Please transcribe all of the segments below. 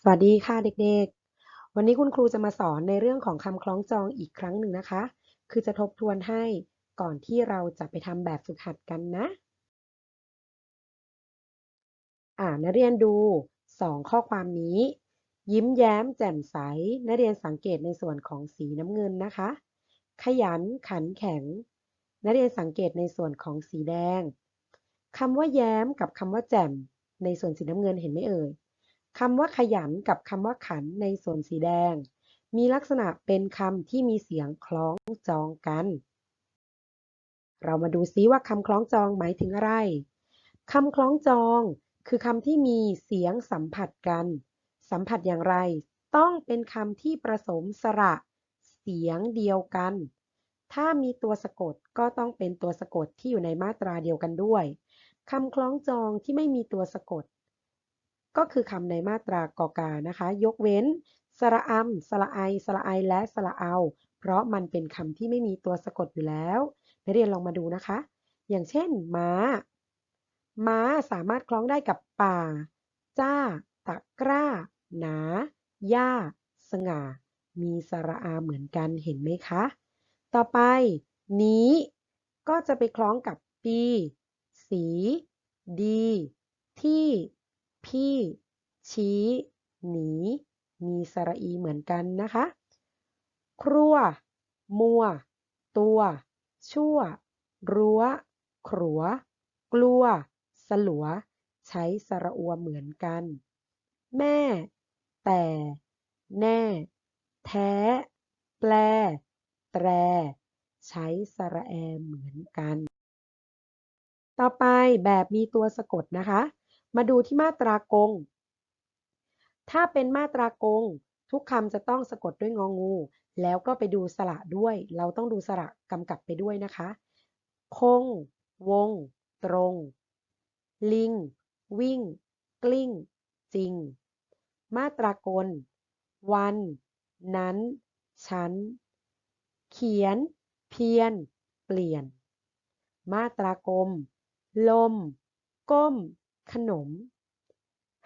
สวัสดีค่ะเด็กๆ วันนี้คุณครูจะมาสอนในเรื่องของคำคล้องจองอีกครั้งหนึ่งนะคะ คือจะทบทวนให้ก่อนที่เราจะไปทำแบบฝึกหัดกันนะ อ่านักเรียนดูสองข้อความนี้ ยิ้มแย้มแจ่มใส นักเรียนสังเกตในส่วนของสีน้ำเงินนะคะ ขยันขันแข็ง นักเรียนสังเกตในส่วนของสีแดงคำว่าแย้มกับคำว่าแจ่มในส่วนสีน้ำเงินเห็นไหมเอ่ย คำว่าขยันกับคำว่าขันในส่วนสีแดง มีลักษณะเป็นคำที่มีเสียงคล้องจองกัน เรามาดูซิว่าคำคล้องจองหมายถึงอะไรคำคล้องจองคือคำที่มีเสียงสัมผัสกัน สัมผัสอย่างไร ต้องเป็นคำที่ประสมสระ เสียงเดียวกัน ถ้ามีตัวสะกดก็ต้องเป็นตัวสะกดที่อยู่ในมาตราเดียวกันด้วยคำคล้องจองที่ไม่มีตัวสะกด ก็คือคำในมาตรากอกานะคะ ยกเว้น สระอำสระไอ สระไอ และสระเอา เพราะมันเป็นคำที่ไม่มีตัวสะกดอยู่แล้วนักเรียนลองมาดูนะคะ อย่างเช่น ม้า ม้าสามารถคล้องได้กับป่า จ้า ตะกร้า หนา หญ้า สง่า มีสระอาเหมือนกันเห็นไหมคะ ต่อไป นี้ ก็จะไปคล้องกับปี สี ดี ที่ พี่ ชี้ หนี มีสระอีเหมือนกันนะคะ ครัว มัว ตัว ชั่ว รั้ว ขรัว กลัว สลัว ใช้สระอัวเหมือนกัน แม่ แต่ แน่ แท้ แปล แตร ใช้สระแอเหมือนกัน ต่อไปแบบมีตัวสะกดนะคะ มาดูที่มาตรากง ถ้าเป็นมาตรากง ทุกคำจะต้องสะกดด้วยงองู แล้วก็ไปดูสระด้วย เราต้องดูสระกำกับไปด้วยนะคะ คง วง ตรง ลิง วิ่ง กลิ้ง จริง มาตรากล วัน นั้น ชั้น เขียน เพียน เปลี่ยน มาตรากลม ลม ก้ม ขนม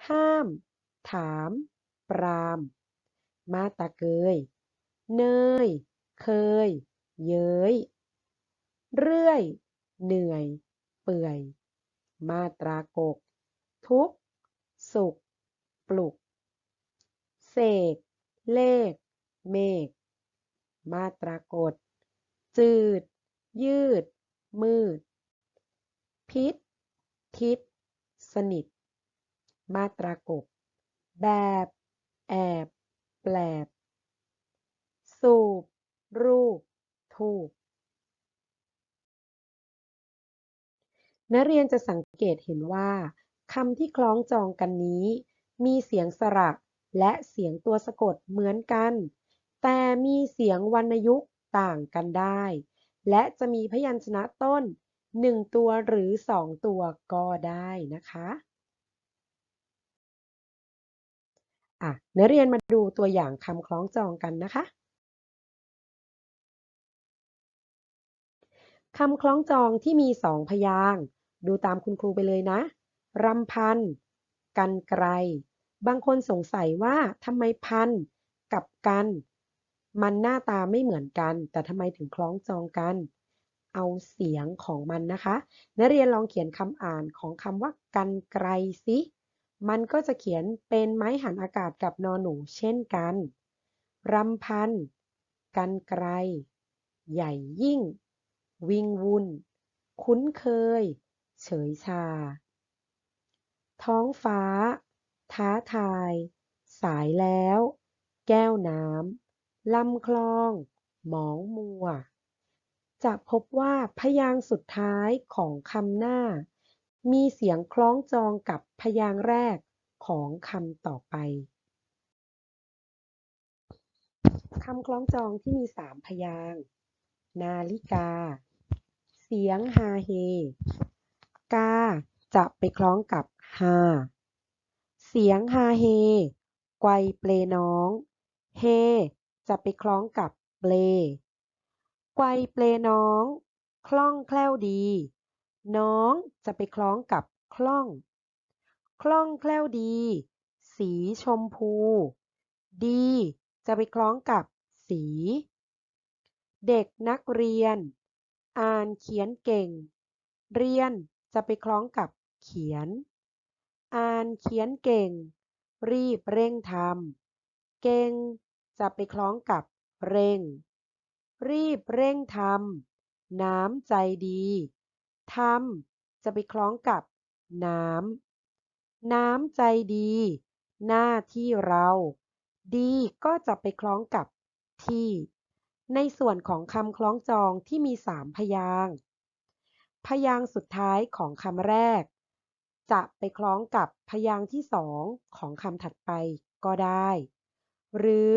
ห้าม ถาม ปราม มาตราเกย เนย เคย เย้ย เรื่อย เหนื่อย เปื่อย มาตรากก ทุก สุข ปลุก เสก เลข เมฆ มาตรากฏ จืด ยืด มืด พิษ ทิศ สนิท มาตรากบ แบบ แอบ แปลบ สูบ รูป ทูบนักเรียนจะสังเกตเห็นว่าคำที่คล้องจองกันนี้ มีเสียงสระและเสียงตัวสะกดเหมือนกัน แต่มีเสียงวรรณยุกต์ต่างกันได้ และจะมีพยัญชนะต้น 1 ตัวหรือ 2 ตัวก็ได้นะคะอะนักเรียนมาดูตัวอย่างคำคล้องจองกันนะคะคำคล้องจองที่มีสองพยางค์ดูตามคุณครูไปเลยนะรำพัน กันไกรบางคนสงสัยว่าทำไมพันกับกัน มันหน้าตาไม่เหมือนกัน แต่ทำไมถึงคล้องจองกัน เอาเสียงของมันนะคะ นักเรียนลองเขียนคำอ่านของคำว่ากันไกรสิมันก็จะเขียนเป็นไม้หันอากาศกับนอนหนูเช่นกันรำพัน กันไกรใหญ่ยิ่ง วิงวุ่น คุ้นเคย เฉยชา ท้องฟ้า ท้าทาย สายแล้ว แก้วน้ำลำคลอง หมองมัว จะพบว่าพยางค์สุดท้ายของคำหน้า มีเสียงคล้องจองกับพยางค์แรกของคำต่อไปคำคล้องจองที่มีสามพยางค์นาฬิกา เสียงฮาเฮ กา จะไปคล้องกับฮา เสียงฮาเฮ ไกวเปลน้อง เฮ จะไปคล้องกับเปล ไกวเปลน้อง คล่องแคล่วดี น้องจะไปคล้องกับคล่อง คล่องแคล่วดี สีชมพู ดีจะไปคล้องกับสี เด็กนักเรียน อ่านเขียนเก่ง เรียนจะไปคล้องกับเขียน อ่านเขียนเก่ง รีบเร่งทำเก่งจะไปคล้องกับเร่ง รีบเร่งทำน้ำใจดีทำจะไปคล้องกับ น้ำน้ำใจดี หน้าที่เรา ดีก็จะไปคล้องกับที่ ในส่วนของคำคล้องจองที่มีสามพยางพยางสุดท้ายของคำแรก จะไปคล้องกับพยางที่สองของคำถัดไปก็ได้ หรือ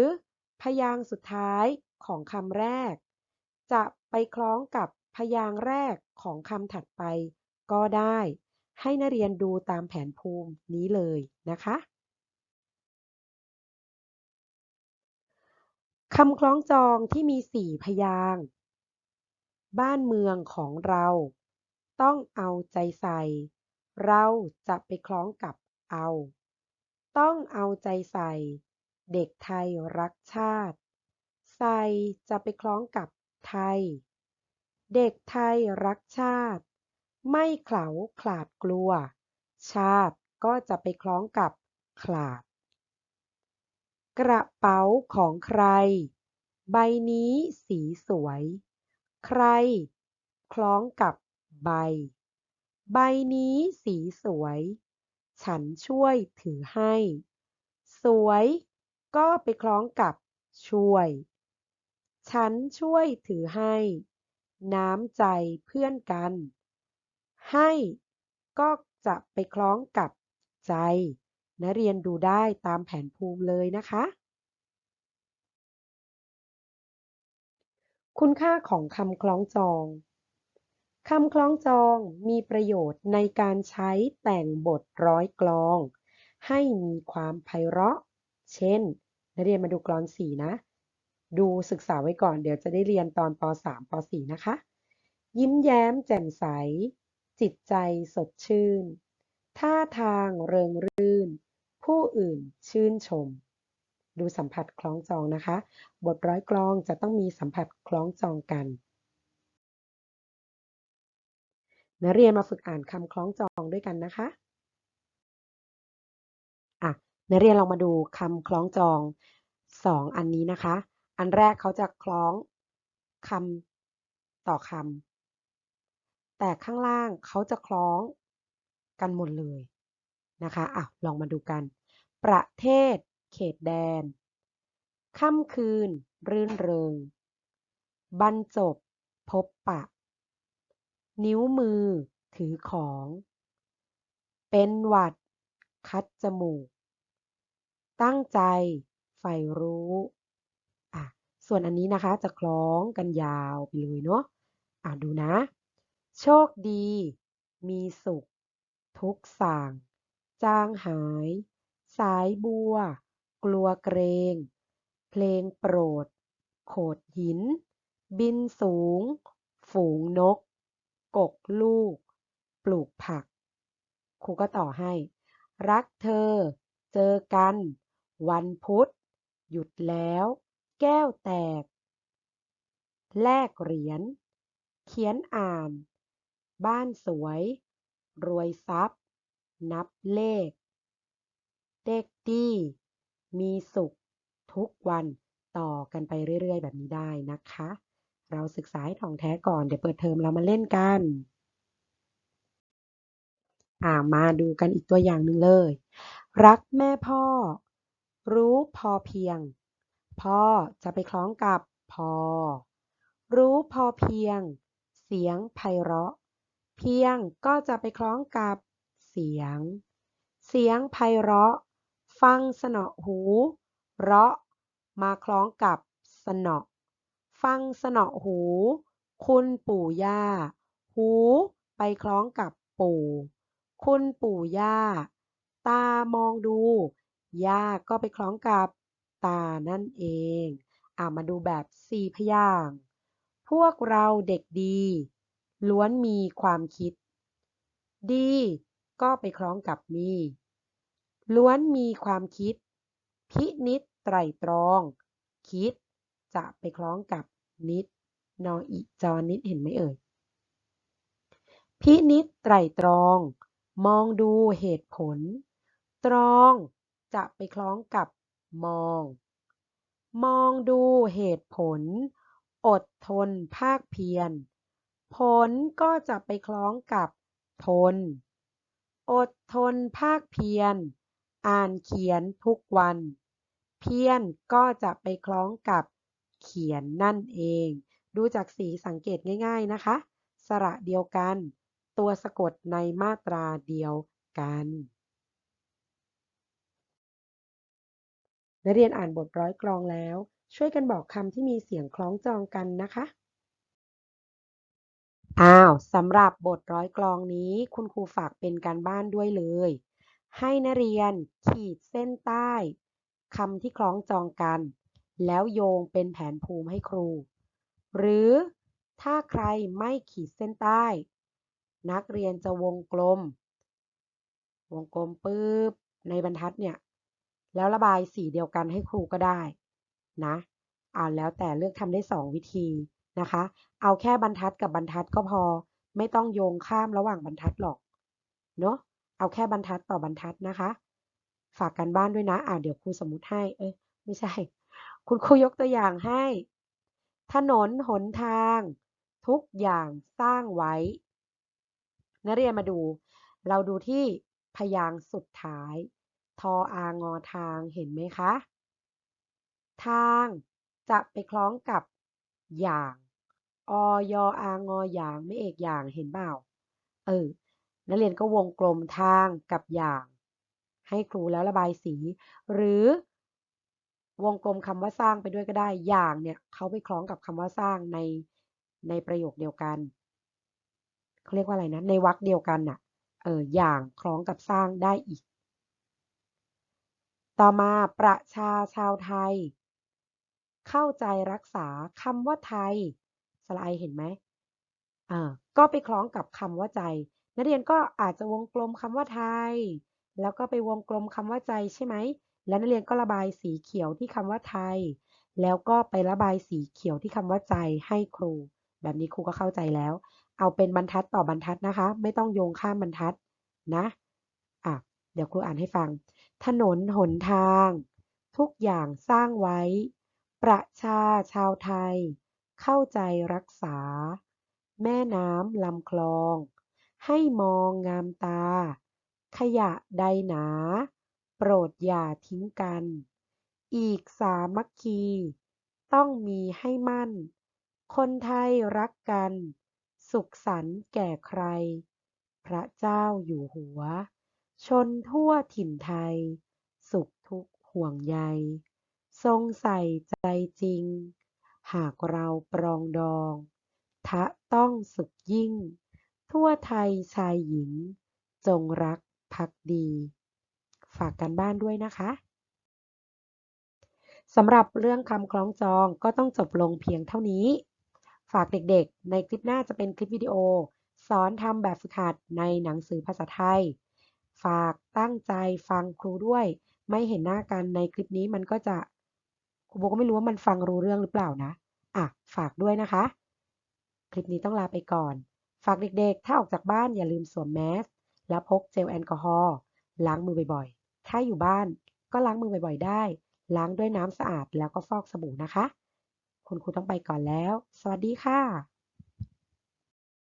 พยางสุดท้าย ของคำแรก จะไปคล้องกับพยางค์แรกของคำถัดไป ก็ได้ ให้นักเรียนดูตามแผนภูมินี้เลยนะคะคำคล้องจองที่มีสี่พยางค์บ้านเมืองของเรา ต้องเอาใจใส่ เราจะไปคล้องกับเอา ต้องเอาใจใส่ เด็กไทยรักชาติ ใส่จะไปคล้องกับไทย เด็กไทยรักชาติ ไม่เขลาขลาดกลัว ชาติก็จะไปคล้องกับขลาด กระเป๋าของใคร ใบนี้สีสวย ใคร คล้องกับใบ ใบนี้สีสวย ฉันช่วยถือให้ สวย ก็ไปคล้องกับช่วย ฉันช่วยถือให้ น้ำใจเพื่อนกัน ให้ก็จะไปคล้องกับใจนักเรียนดูได้ตามแผนภูมิเลยนะคะ คุณค่าของคำคล้องจองคำคล้องจองมีประโยชน์ในการใช้แต่งบทร้อยกลอง ให้มีความไพเราะ เช่นนักเรียนมาดูกลอนสี่นะ ดูศึกษาไว้ก่อนเดี๋ยวจะได้เรียนตอนป .3 ป .4 นะคะ ยิ้มแย้มแจ่มใส จิตใจสดชื่น ท่าทางเริงรื่น ผู้อื่นชื่นชม ดูสัมผัสคล้องจองนะคะ บทร้อยกลองจะต้องมีสัมผัสคล้องจองกันนักเรียนมาฝึกอ่านคำคล้องจองด้วยกันนะคะอะนักเรียนลองมาดูคำคล้องจองสองอันนี้นะคะ อันแรกเขาจะคล้องคำต่อคำแต่ข้างล่างเขาจะคล้องกันหมดเลยนะคะอะลองมาดูกัน ประเทศ เขตแดน ค่ำคืน รื่นเริง บรรจบ พบปะ นิ้วมือ ถือของ เป็นหวัด คัดจมูก ตั้งใจ ใฝ่รู้ ส่วนอันนี้นะคะจะคล้องกันยาวไปเลยเนาะอะดูนะ โชคดี มีสุข ทุกส่งจางหาย สายบัว กลัวเกรง เพลงโปรด โขดหิน บินสูง ฝูงนก กกลูก ปลูกผัก ครูก็ต่อให้ รักเธอ เจอกัน วันพุธ หยุดแล้ว แก้วแตก แลกเหรียญ เขียนอ่าน บ้านสวย รวยทรัพย์ นับเลข เด็กดี มีสุข ทุกวันต่อกันไปเรื่อย ๆ แบบนี้ได้นะคะ เราศึกษาให้ถ่องแท้ก่อน เดี๋ยวเปิดเทอมเรามาเล่นกัน อ่ามาดูกันอีกตัวอย่างหนึ่งเลย รักแม่พ่อ รู้พอเพียง พ่อจะไปคล้องกับพอ รู้พอเพียง เสียงไพเราะ เพียงก็จะไปคล้องกับเสียง เสียงไพเราะ ฟังสนอหู เราะ มาคล้องกับสนอฟังสนอหู คุณปู่ย่า หูไปคล้องกับปู่ คุณปู่ย่า ตามองดู ย่าก็ไปคล้องกับ ตานั่นเอง อ่ามาดูแบบสี่พยางค์พวกเราเด็กดี ล้วนมีความคิด ดี ก็ไปคล้องกับมี ล้วนมีความคิด พินิจไตรตรอง คิด จะไปคล้องกับนิด นออิจอนิดเห็นไหมเอ่ย พินิจไตรตรอง มองดูเหตุผล ตรอง จะไปคล้องกับ มอง มองดูเหตุผล อดทนภาคเพียร ผลก็จะไปคล้องกับทน อดทนภาคเพียร อ่านเขียนทุกวัน เพียรก็จะไปคล้องกับเขียนนั่นเอง ดูจากสีสังเกตง่าย ๆนะคะ สระเดียวกัน ตัวสะกดในมาตราเดียวกัน นักเรียนอ่านบทร้อยกลองแล้ว ช่วยกันบอกคำที่มีเสียงคล้องจองกันนะคะ อ้าวสำหรับบทร้อยกลองนี้ คุณครูฝากเป็นการบ้านด้วยเลย ให้นักเรียนขีดเส้นใต้คำที่คล้องจองกัน แล้วโยงเป็นแผนภูมิให้ครู หรือถ้าใครไม่ขีดเส้นใต้ นักเรียนจะวงกลม วงกลมปุ๊บในบรรทัดเนี่ย แล้วระบายสีเดียวกันให้ครูก็ได้นะอ่าแล้วแต่เลือกทำได้สองวิธีนะคะ เอาแค่บรรทัดกับบรรทัดก็พอ ไม่ต้องโยงข้ามระหว่างบรรทัดหรอกเนาะเอาแค่บรรทัดต่อบรรทัดนะคะ ฝากกันบ้านด้วยนะ อ่าเดี๋ยวครูสมมุติให้ เอ้ยไม่ใช่ คุณครูยกตัวอย่างให้ ถนนหนทาง ทุกอย่างสร้างไว้ นักเรียนมาดู เราดูที่พยางค์สุดท้าย ทออางอทางเห็นไหมคะ ทางจะไปคล้องกับอย่างอยอางออย่างไม่เอกอย่างเห็นเปล่าเออนักเรียนก็วงกลมทางกับอย่าง ให้ครูแล้วระบายสี หรือ วงกลมคำว่าสร้างไปด้วยก็ได้อย่างเนี่ยเขาไปคล้องกับคำว่าสร้างในในประโยคเดียวกันเขาเรียกว่าอะไรนะในวรรคเดียวกันน่ะเอออย่างคล้องกับสร้างได้อีก ต่อมาประชาชาวไทย เข้าใจรักษาคำว่าไทยสไลด์เห็นไหมอ่าก็ไปคล้องกับคำว่าใจ นักเรียนก็อาจจะวงกลมคำว่าไทย แล้วก็ไปวงกลมคำว่าใจใช่ไหม แล้วนักเรียนก็ระบายสีเขียวที่คำว่าไทย แล้วก็ไประบายสีเขียวที่คำว่าใจให้ครู แบบนี้ครูก็เข้าใจแล้ว เอาเป็นบรรทัดต่อบรรทัดนะคะ ไม่ต้องโยงข้ามบรรทัดนะอะเดี๋ยวครูอ่านให้ฟัง ถนนหนทาง ทุกอย่างสร้างไว้ ประชาชาวไทย เข้าใจรักษา แม่น้ำลำคลอง ให้มองงามตา ขยะใดหนา โปรดอย่าทิ้งกัน อีกสามัคคี ต้องมีให้มั่น คนไทยรักกัน สุขสันต์แก่ใคร พระเจ้าอยู่หัว ชนทั่วถิ่นไทย สุขทุกข์ห่วงใย ทรงใส่ใจจริง หากเราปรองดอง ทะต้องสุขยิ่ง ทั่วไทยชายหญิง จงรักภักดี ฝากกันบ้านด้วยนะคะสำหรับเรื่องคำคล้องจองก็ต้องจบลงเพียงเท่านี้ ฝากเด็กๆ ในคลิปหน้าจะเป็นคลิปวิดีโอ สอนทำแบบฝึกหัดในหนังสือภาษาไทย ฝากตั้งใจฟังครูด้วย ไม่เห็นหน้ากันในคลิปนี้มันก็จะครูโบก็ไม่รู้ว่ามันฟังรู้เรื่องหรือเปล่านะอะฝากด้วยนะคะ คลิปนี้ต้องลาไปก่อน ฝากเด็กๆ ถ้าออกจากบ้านอย่าลืมสวมแมสและพกเจลแอลกอฮอล์ล้างมือบ่อยๆ ถ้าอยู่บ้านก็ล้างมือบ่อยๆ ได้ ล้างด้วยน้ำสะอาดแล้วก็ฟอกสบู่นะคะ คุณครูต้องไปก่อนแล้ว สวัสดีค่ะ